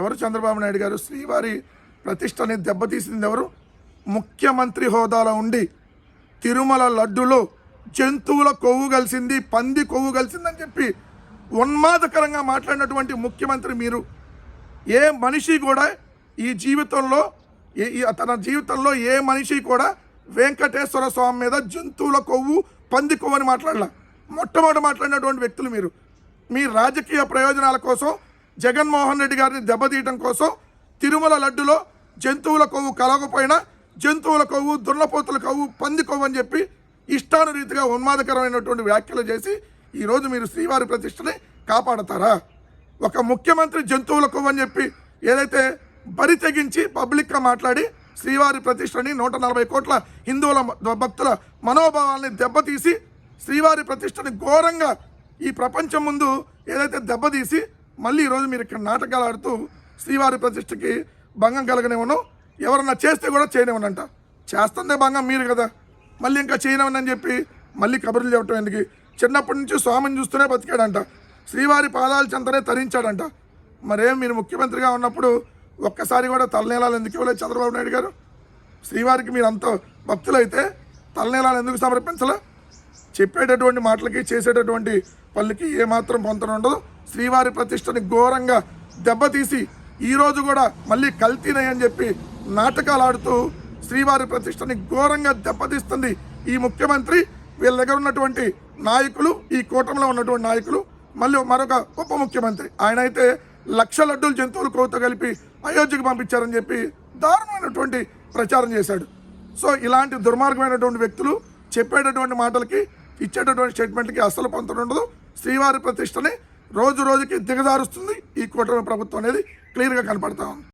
ఎవరు చంద్రబాబు నాయుడు గారు? శ్రీవారి ప్రతిష్టని దెబ్బతీసింది ఎవరు? ముఖ్యమంత్రి హోదాలో ఉండి తిరుమల లడ్డులో జంతువుల కొవ్వు కలిసింది పంది కొవ్వు కలిసిందని చెప్పి ఉన్మాదకరంగా మాట్లాడినటువంటి ముఖ్యమంత్రి మీరు. ఏ మనిషి కూడా ఈ జీవితంలో ఈ తన జీవితంలో ఏ మనిషి కూడా వెంకటేశ్వర స్వామి మీద జంతువుల కొవ్వు పంది కొవ్వు అని మాట్లాడలా. మొట్టమొదటి మాట్లాడినటువంటి వ్యక్తులు మీరు. మీ రాజకీయ ప్రయోజనాల కోసం జగన్మోహన్ రెడ్డి గారిని దెబ్బతీయటం కోసం తిరుమల లడ్డులో జంతువుల కొవ్వు కలగపోయినా జంతువుల కొవ్వు దున్నపోతుల కొవ్వు పంది కొవ్వు అని చెప్పి ఇష్టానురీతిగా ఉన్మాదకరమైనటువంటి వ్యాఖ్యలు చేసి ఈరోజు మీరు శ్రీవారి ప్రతిష్టని కాపాడతారా? ఒక ముఖ్యమంత్రి జంతువుల కొవ్వు అని చెప్పి ఏదైతే బరి తెగించి పబ్లిక్గా మాట్లాడి శ్రీవారి ప్రతిష్టని నూట నలభై కోట్ల హిందువుల భక్తుల మనోభావాల్ని దెబ్బతీసి శ్రీవారి ప్రతిష్టని ఘోరంగా ఈ ప్రపంచం ముందు ఏదైతే దెబ్బతీసి మళ్ళీ ఈరోజు మీరు ఇక్కడ నాటకాలు ఆడుతూ శ్రీవారి ప్రతిష్టకి భంగం కలగనివ్వను ఎవరన్నా చేస్తే కూడా చేయనివ్వనంట చేస్తుందే భంగం మీరు కదా. మళ్ళీ ఇంకా చేయనివ్వనని చెప్పి మళ్ళీ కబుర్లు చెప్పటం ఎందుకు? చిన్నప్పటి నుంచి స్వామిని చూస్తూనే బతికాడంట. శ్రీవారి పాదాల చెంతనే తరించాడంట. మరేం మీరు ముఖ్యమంత్రిగా ఉన్నప్పుడు ఒక్కసారి కూడా తలనేలాలు ఎందుకు ఇవ్వలేదు చంద్రబాబు నాయుడు గారు? శ్రీవారికి మీరు అంత భక్తులైతే తలనేలాలు ఎందుకు సమర్పించలే? చెప్పేటటువంటి మాటలకి చేసేటటువంటి పనులకి ఏమాత్రం పొంతన ఉండదు. శ్రీవారి ప్రతిష్టని ఘోరంగా దెబ్బతీసి ఈరోజు కూడా మళ్ళీ కల్తీనై అని చెప్పి నాటకాలు ఆడుతూ శ్రీవారి ప్రతిష్టని ఘోరంగా దెబ్బతీస్తుంది ఈ ముఖ్యమంత్రి. వీళ్ళ దగ్గర ఉన్నటువంటి నాయకులు ఈ కూటమిలో ఉన్నటువంటి నాయకులు మళ్ళీ మరొక ఉప ముఖ్యమంత్రి. ఆయన అయితే లక్ష లడ్డూలు జంతువులు కోత కలిపి అయోధ్యకు పంపించారని చెప్పి దారుణమైనటువంటి ప్రచారం చేశాడు. సో ఇలాంటి దుర్మార్గమైనటువంటి వ్యక్తులు చెప్పేటటువంటి మాటలకి ఇచ్చేటటువంటి స్టేట్మెంట్కి అసలు పొంతన ఉండదు. శ్రీవారి ప్రతిష్టని రోజు రోజుకి దిగజారుస్తుంది. ఈ కూటమి ప్రభుత్వం అనేది క్లియర్గా కనపడతా ఉంది.